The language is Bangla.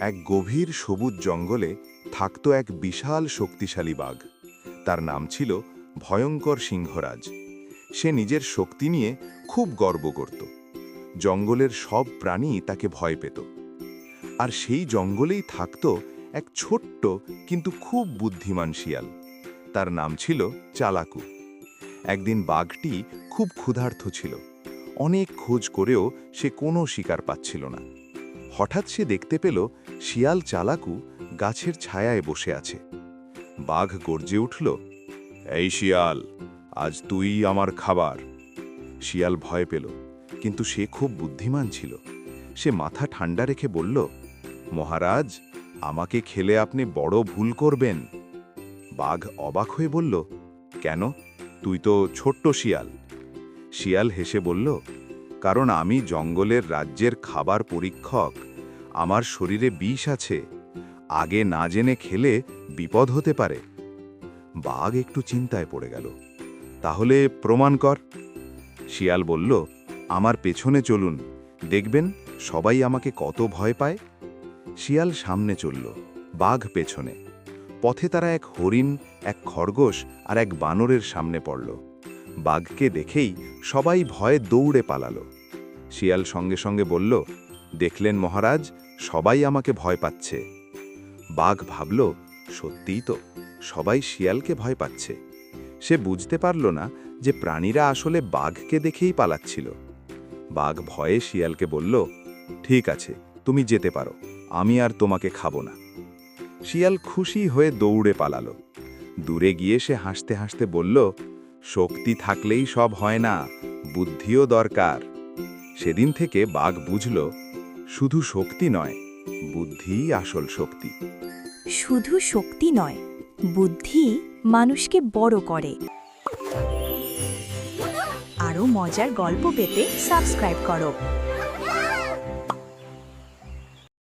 এক গভীর সবুজ জঙ্গলে থাকত এক বিশাল শক্তিশালী বাঘ। তার নাম ছিল ভয়ঙ্কর সিংহরাজ। সে নিজের শক্তি নিয়ে খুব গর্ব করত। জঙ্গলের সব প্রাণী তাকে ভয় পেত। আর সেই জঙ্গলেই থাকত এক ছোট্ট কিন্তু খুব বুদ্ধিমান শিয়াল। তার নাম ছিল চালাকু। একদিন বাঘটি খুব ক্ষুধার্ত ছিল। অনেক খোঁজ করেও সে কোনো শিকার পাচ্ছিল না। হঠাৎ সে দেখতে পেল শিয়াল চালাকু গাছের ছায়ায় বসে আছে। বাঘ গর্জে উঠল, এই শিয়াল, আজ তুই আমার খাবার। শিয়াল ভয় পেল, কিন্তু সে খুব বুদ্ধিমান ছিল। সে মাথা ঠান্ডা রেখে বলল, মহারাজ, আমাকে খেলে আপনি বড় ভুল করবেন। বাঘ অবাক হয়ে বলল, কেন? তুই তো ছোট্ট শিয়াল। শিয়াল হেসে বলল কারণ আমি জঙ্গলের রাজ্যের খাবার পরীক্ষক। আমার শরীরে বিষ আছে। আগে না জেনে খেলে বিপদ হতে পারে। বাঘ একটু চিন্তায় পড়ে গেল। তাহলে প্রমাণ কর। শিয়াল বলল, আমার পেছনে চলুন। দেখবেন সবাই আমাকে কত ভয় পায়। শিয়াল সামনে চলল, বাঘ পেছনে। পথে তারা এক হরিণ, এক খরগোশ আর এক বানরের সামনে পড়ল। বাঘকে দেখেই সবাই ভয়ে দৌড়ে পালালো। শিয়াল সঙ্গে সঙ্গে বলল, দেখলেন মহারাজ, সবাই আমাকে ভয় পাচ্ছে। বাঘ ভাবল, সত্যিই তো, সবাই শিয়ালকে ভয় পাচ্ছে। সে বুঝতে পারল না যে প্রাণীরা আসলে বাঘকে দেখেই পালাচ্ছিল। বাঘ ভয়ে শিয়ালকে বলল, ঠিক আছে, তুমি যেতে পারো, আমি আর তোমাকে খাব না। শিয়াল খুশি হয়ে দৌড়ে পালালো। দূরে গিয়ে সে হাসতে হাসতে বলল শক্তি থাকলেই সব হয় না, বুদ্ধিও দরকার। সেদিন থেকে বাঘ বুঝল, শুধু শক্তি নয় বুদ্ধিই আসল শক্তি। শুধু শক্তি নয়, বুদ্ধি মানুষকে বড় করে। আরও মজার গল্প পেতে সাবস্ক্রাইব করো।